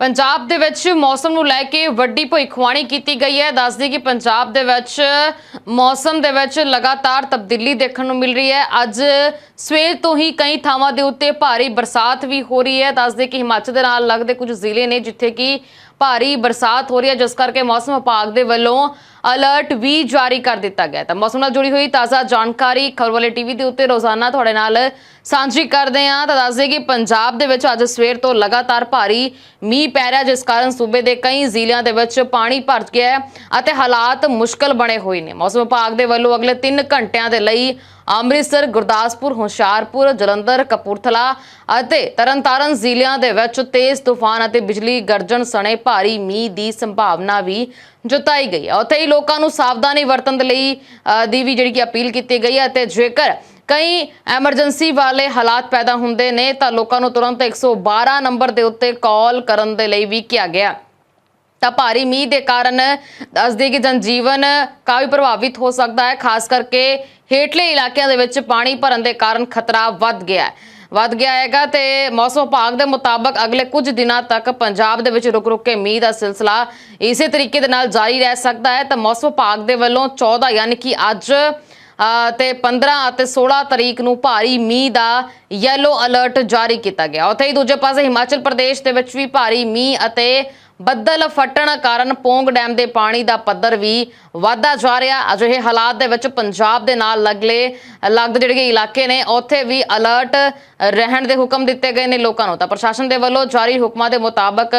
ਪੰਜਾਬ ਦੇ ਵਿੱਚ ਮੌਸਮ ਨੂੰ ਲੈ ਕੇ ਵੱਡੀ ਭਵਿੱਖਬਾਣੀ ਕੀਤੀ ਗਈ ਹੈ। ਦੱਸਦੀ ਕਿ ਪੰਜਾਬ ਦੇ ਵਿੱਚ ਮੌਸਮ ਦੇ ਵਿੱਚ ਲਗਾਤਾਰ ਤਬਦੀਲੀ ਦੇਖਣ ਨੂੰ ਮਿਲ ਰਹੀ ਹੈ। ਅੱਜ ਸਵੇਰ ਤੋਂ ਹੀ ਕਈ ਥਾਵਾਂ ਦੇ ਉੱਤੇ ਭਾਰੀ ਬਰਸਾਤ ਵੀ ਹੋ ਰਹੀ ਹੈ। ਦੱਸਦੇ ਕਿ ਹਿਮਾਚਲ ਦੇ ਨਾਲ ਲੱਗਦੇ ਕੁਝ ਜ਼ਿਲ੍ਹੇ ਨੇ ਜਿੱਥੇ ਕਿ ਭਾਰੀ ਬਰਸਾਤ ਹੋ ਰਹੀ ਹੈ, ਜਿਸ ਕਰਕੇ ਮੌਸਮ ਵਿਭਾਗ ਦੇ ਵੱਲੋਂ ਅਲਰਟ ਵੀ ਜਾਰੀ ਕਰ ਦਿੱਤਾ ਗਿਆ ਤਾਂ ਮੌਸਮ ਨਾਲ ਜੁੜੀ ਹੋਈ ਤਾਜ਼ਾ ਜਾਣਕਾਰੀ ਖਬਰ ਵਾਲੇ ਟੀਵੀ ਦੇ ਉੱਤੇ ਰੋਜ਼ਾਨਾ ਤੁਹਾਡੇ ਨਾਲ ਸਾਂਝੀ ਕਰਦੇ ਹਾਂ। ਤਾਂ ਦੱਸਦੇ ਕਿ ਪੰਜਾਬ ਦੇ ਵਿੱਚ ਅੱਜ ਸਵੇਰ ਤੋਂ ਲਗਾਤਾਰ ਭਾਰੀ ਮੀਂਹ ਪੈ ਰਿਹਾ, ਜਿਸ ਕਾਰਨ ਸੂਬੇ ਦੇ ਕਈ ਜ਼ਿਲ੍ਹਿਆਂ ਦੇ ਵਿੱਚ ਪਾਣੀ ਭਰ ਗਿਆ ਹੈ ਅਤੇ ਹਾਲਾਤ ਮੁਸ਼ਕਲ ਬਣੇ ਹੋਏ ਨੇ। ਮੌਸਮ ਵਿਭਾਗ ਦੇ ਵੱਲੋਂ ਅਗਲੇ 3 ਘੰਟਿਆਂ ਦੇ ਲਈ ਅੰਮ੍ਰਿਤਸਰ, ਗੁਰਦਾਸਪੁਰ, ਹੁਸ਼ਿਆਰਪੁਰ, ਜਲੰਧਰ, ਕਪੂਰਥਲਾ ਅਤੇ ਤਰਨਤਾਰਨ ਜ਼ਿਲ੍ਹਿਆਂ ਦੇ ਵਿੱਚ ਤੇਜ਼ ਤੂਫਾਨ ਅਤੇ ਬਿਜਲੀ ਗਰਜਣ ਸਣੇ ਭਾਰੀ ਮੀਂਹ ਦੀ ਸੰਭਾਵਨਾ ਵੀ ਜਤਾਈ ਗਈ ਹੈ। ਉੱਥੇ ਹੀ ਲੋਕਾਂ ਨੂੰ ਸਾਵਧਾਨੀ ਵਰਤਣ ਦੇ ਲਈ ਦੀ ਵੀ ਜਿਹੜੀ ਕਿ ਅਪੀਲ ਕੀਤੀ ਗਈ ਹੈ ਅਤੇ ਜੇਕਰ ਕਈ ਐਮਰਜੈਂਸੀ ਵਾਲੇ ਹਾਲਾਤ ਪੈਦਾ ਹੁੰਦੇ ਨੇ ਤਾਂ ਲੋਕਾਂ ਨੂੰ ਤੁਰੰਤ 112 ਨੰਬਰ ਦੇ ਉੱਤੇ ਕਾਲ ਕਰਨ ਦੇ ਲਈ ਵੀ ਕਿਹਾ ਗਿਆ। ਤਾਂ ਭਾਰੀ ਮੀਂਹ ਦੇ ਕਾਰਨ ਦੱਸਦੇ ਕਿ ਜਨਜੀਵਨ ਕਾਫੀ ਪ੍ਰਭਾਵਿਤ ਹੋ ਸਕਦਾ ਹੈ ਖਾਸ ਕਰਕੇ ਹੇਠਲੇ ਇਲਾਕਿਆਂ ਦੇ ਵਿੱਚ ਪਾਣੀ ਭਰਨ ਦੇ ਕਾਰਨ ਖਤਰਾ ਵੱਧ ਗਿਆ ਹੈ। ਵੱਧ ਗਿਆ ਹੈਗਾ ਤੇ ਮੌਸਮ ਵਿਭਾਗ ਦੇ ਮੁਤਾਬਕ ਅਗਲੇ ਕੁਝ ਦਿਨਾਂ ਤੱਕ ਪੰਜਾਬ ਦੇ ਵਿੱਚ ਰੁਕ ਰੁਕ ਕੇ ਮੀਂਹ ਦਾ ਸਿਲਸਿਲਾ ਇਸੇ ਤਰੀਕੇ ਦੇ ਨਾਲ ਜਾਰੀ ਰਹਿ ਸਕਦਾ ਹੈ। ਤਾਂ ਮੌਸਮ ਵਿਭਾਗ ਦੇ ਵੱਲੋਂ 14 ਯਾਨੀ ਕਿ ਅੱਜ ਅ, ਤੇ 15 ਅਤੇ 16 ਤਰੀਕ ਨੂੰ ਭਾਰੀ ਮੀਂਹ ਦਾ ਯੈਲੋ ਅਲਰਟ ਜਾਰੀ ਕੀਤਾ ਗਿਆ। ਉੱਥੇ ਹੀ ਦੂਜੇ ਪਾਸੇ ਹਿਮਾਚਲ ਪ੍ਰਦੇਸ਼ ਦੇ ਵਿੱਚ ਵੀ ਭਾਰੀ ਮੀਂਹ ਅਤੇ ਬੱਦਲ ਫਟਣ ਕਾਰਨ ਪੋਂਗ ਡੈਮ ਦੇ ਪਾਣੀ ਦਾ ਪੱਧਰ ਵੀ ਵਾਧਾ ਜਾ ਰਿਹਾ। ਅਜਿਹੇ ਹਾਲਾਤ ਦੇ ਵਿੱਚ ਪੰਜਾਬ ਦੇ ਨਾਲ ਲੱਗਲੇ, ਲੱਗਦੇ ਜਿਹੜੇ ਇਲਾਕੇ ਨੇ, ਉੱਥੇ ਵੀ ਅਲਰਟ ਰਹਿਣ ਦੇ ਹੁਕਮ ਦਿੱਤੇ ਗਏ ਨੇ ਲੋਕਾਂ ਨੂੰ। ਤਾਂ ਪ੍ਰਸ਼ਾਸਨ ਦੇ ਵੱਲੋਂ ਜਾਰੀ ਹੁਕਮਾਂ ਦੇ ਮੁਤਾਬਕ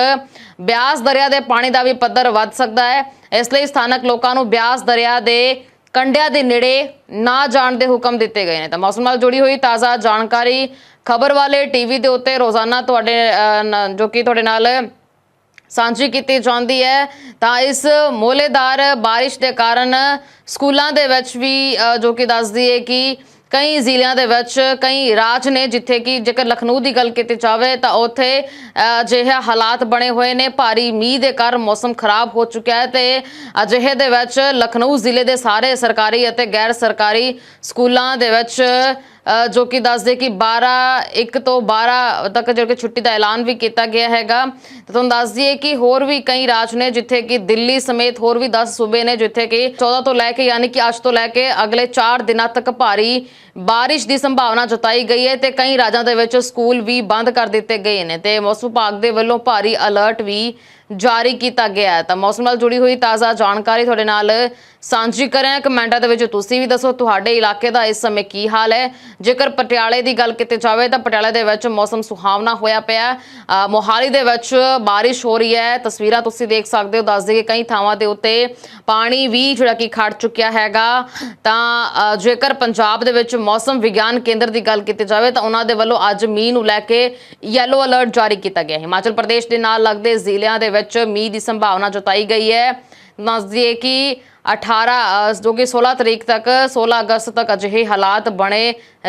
ਬਿਆਸ ਦਰਿਆ ਦੇ ਪਾਣੀ ਦਾ ਵੀ ਪੱਧਰ ਵੱਧ ਸਕਦਾ ਹੈ। ਇਸ ਲਈ ਸਥਾਨਕ ਲੋਕਾਂ ਨੂੰ ਬਿਆਸ ਦਰਿਆ ਦੇ ਕੰਡਿਆਂ ਦੇ ਨੇੜੇ ਨਾ ਜਾਣ ਦੇ ਹੁਕਮ ਦਿੱਤੇ ਗਏ ਨੇ। ਤਾਂ ਮੌਸਮ ਨਾਲ ਜੁੜੀ ਹੋਈ ਤਾਜ਼ਾ ਜਾਣਕਾਰੀ, ਖਬਰ ਵਾਲੇ ਟੀਵੀ ਦੇ ਉੱਤੇ ਰੋਜ਼ਾਨਾ ਤੁਹਾਡੇ ਜੋ ਕਿ ਤੁਹਾਡੇ ਨਾਲ ਸਾਂਝੀ ਕੀਤੀ ਜਾਂਦੀ ਹੈ। ਤਾਂ ਇਸ ਮੋਲੇਦਾਰ ਬਾਰਿਸ਼ ਦੇ ਕਾਰਨ ਸਕੂਲਾਂ ਦੇ ਵਿੱਚ ਵੀ ਜੋ ਕਿ ਦੱਸਦੀ ਹੈ ਕਿ ਕਈ ਜ਼ਿਲ੍ਹਿਆਂ ਦੇ ਵਿੱਚ ਕਈ ਰਾਜ ਨੇ, ਜਿੱਥੇ ਕਿ ਜੇਕਰ ਲਖਨਊ ਦੀ ਗੱਲ ਕੀਤੀ ਜਾਵੇ, ਤਾਂ ਉੱਥੇ ਅਜਿਹੇ ਹਾਲਾਤ ਬਣੇ ਹੋਏ ਨੇ। ਭਾਰੀ ਮੀਂਹ ਦੇ ਕਾਰਨ ਮੌਸਮ ਖਰਾਬ ਹੋ ਚੁੱਕਿਆ ਹੈ ਤੇ ਅਜਿਹੇ ਦੇ ਵਿੱਚ ਲਖਨਊ ਜ਼ਿਲ੍ਹੇ ਦੇ ਸਾਰੇ ਸਰਕਾਰੀ ਅਤੇ ਗੈਰ ਸਰਕਾਰੀ ਸਕੂਲਾਂ ਦੇ ਵਿੱਚ ਜੋ ਕਿ ਦੱਸਦੇ ਕਿ 12 1 ਤੋਂ 12 ਤੱਕ ਜੋ ਕਿ ਛੁੱਟੀ ਦਾ ਐਲਾਨ ਵੀ ਕੀਤਾ ਗਿਆ ਹੈਗਾ। ਤੇ ਤੁਹਾਨੂੰ ਦੱਸ ਦਈਏ ਕਿ ਹੋਰ ਵੀ ਕਈ ਰਾਜ ਨੇ ਜਿੱਥੇ ਕਿ ਦਿੱਲੀ ਸਮੇਤ ਹੋਰ ਵੀ 10 ਸੂਬੇ ਨੇ ਜਿੱਥੇ ਕਿ 14 ਤੋਂ ਲੈ ਕੇ ਯਾਨੀ ਕਿ ਅੱਜ ਤੋਂ ਲੈ ਕੇ ਅਗਲੇ 4 ਦਿਨਾਂ ਤੱਕ ਭਾਰੀ ਬਾਰਿਸ਼ ਦੀ ਸੰਭਾਵਨਾ ਜਤਾਈ ਗਈ ਹੈ ਤੇ ਕਈ ਰਾਜਾਂ ਦੇ ਵਿੱਚ ਸਕੂਲ ਵੀ ਬੰਦ ਕਰ ਦਿੱਤੇ ਗਏ ਨੇ ਤੇ ਮੌਸਮ ਵਿਭਾਗ ਦੇ ਵੱਲੋਂ ਭਾਰੀ ਅਲਰਟ ਵੀ ਜਾਰੀ ਕੀਤਾ ਗਿਆ ਹੈ। ਤਾਂ ਮੌਸਮ ਨਾਲ ਜੁੜੀ ਹੋਈ ਤਾਜ਼ਾ ਜਾਣਕਾਰੀ ਤੁਹਾਡੇ ਨਾਲ ਸਾਂਝੀ ਕਰਾਂ ਕਮੈਂਟਾਂ ਦੇ ਵਿੱਚ ਤੁਸੀਂ ਵੀ ਦੱਸੋ, ਤੁਹਾਡੇ ਇਲਾਕੇ ਦਾ ਇਸ ਸਮੇਂ ਕੀ ਹਾਲ ਹੈ? ਜੇਕਰ ਪਟਿਆਲੇ ਦੀ ਗੱਲ ਕੀਤੀ ਜਾਵੇ ਤਾਂ ਪਟਿਆਲੇ ਦੇ ਵਿੱਚ ਮੌਸਮ ਸੁਹਾਵਣਾ ਹੋਇਆ ਪਿਆ ਮੋਹਾਲੀ ਦੇ ਵਿੱਚ ਬਾਰਿਸ਼ ਹੋ ਰਹੀ ਹੈ। ਤਸਵੀਰਾਂ ਤੁਸੀਂ ਦੇਖ ਸਕਦੇ ਹੋ। ਦੱਸ ਦਈਏ ਕਈ ਥਾਵਾਂ ਦੇ ਉੱਤੇ ਪਾਣੀ ਵੀ ਜਿਹੜਾ ਕਿ ਖੜ ਚੁੱਕਿਆ ਹੈਗਾ। ਤਾਂ ਜੇਕਰ ਪੰਜਾਬ ਦੇ ਵਿੱਚ ਮੌਸਮ ਵਿਗਿਆਨ ਕੇਂਦਰ ਦੀ ਗੱਲ ਕੀਤੀ ਜਾਵੇ ਤਾਂ ਉਹਨਾਂ ਦੇ ਵੱਲੋਂ ਅੱਜ ਮੀਂਹ ਨੂੰ ਲੈ ਕੇ ਯੈਲੋ ਅਲਰਟ ਜਾਰੀ ਕੀਤਾ ਗਿਆ ਹੈ। ਹਿਮਾਚਲ ਪ੍ਰਦੇਸ਼ ਦੇ ਨਾਲ ਲੱਗਦੇ ਜ਼ਿਲ੍ਹਿਆਂ ਦੇ ਵਿੱਚ ਮੀਂਹ ਦੀ ਸੰਭਾਵਨਾ ਜਤਾਈ ਗਈ ਹੈ। ਦੱਸ ਦਈਏ ਕਿ 18 ਜੋ ਕਿ 16 ਤਰੀਕ ਤੱਕ 16 ਅਗਸਤ ਤੱਕ ਅਜਿਹੇ ਹਾਲਾਤ ਬਣੇ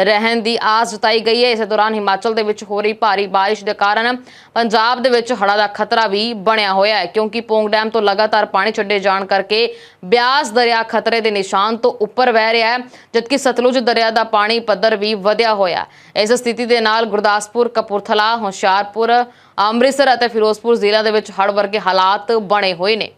ਰਹਿਣ ਦੀ ਆਸ ਜਤਾਈ ਗਈ ਹੈ। ਇਸੇ ਦੌਰਾਨ ਹਿਮਾਚਲ ਦੇ ਵਿੱਚ ਹੋ ਰਹੀ ਭਾਰੀ ਬਾਰਿਸ਼ ਦੇ ਕਾਰਨ ਪੰਜਾਬ ਦੇ ਵਿੱਚ ਹੜ੍ਹਾਂ ਦਾ ਖਤਰਾ ਵੀ ਬਣਿਆ ਹੋਇਆ ਹੈ, ਕਿਉਂਕਿ ਪੋਂਗ ਡੈਮ ਤੋਂ ਲਗਾਤਾਰ ਪਾਣੀ ਛੱਡੇ ਜਾਣ ਕਰਕੇ ਬਿਆਸ ਦਰਿਆ ਖਤਰੇ ਦੇ ਨਿਸ਼ਾਨ ਤੋਂ ਉੱਪਰ ਵਹਿ ਰਿਹਾ ਹੈ, ਜਦਕਿ ਸਤਲੁਜ ਦਰਿਆ ਦਾ ਪਾਣੀ ਪੱਧਰ ਵੀ ਵਧਿਆ ਹੋਇਆ ਇਸ ਸਥਿਤੀ ਦੇ ਨਾਲ ਗੁਰਦਾਸਪੁਰ, ਕਪੂਰਥਲਾ, ਹੁਸ਼ਿਆਰਪੁਰ, ਅੰਮ੍ਰਿਤਸਰ ਅਤੇ ਫਿਰੋਜ਼ਪੁਰ ਜ਼ਿਲ੍ਹਿਆਂ ਦੇ ਵਿੱਚ ਹੜ੍ਹ ਵਰਗੇ ਹਾਲਾਤ ਬਣੇ ਹੋਏ ਨੇ।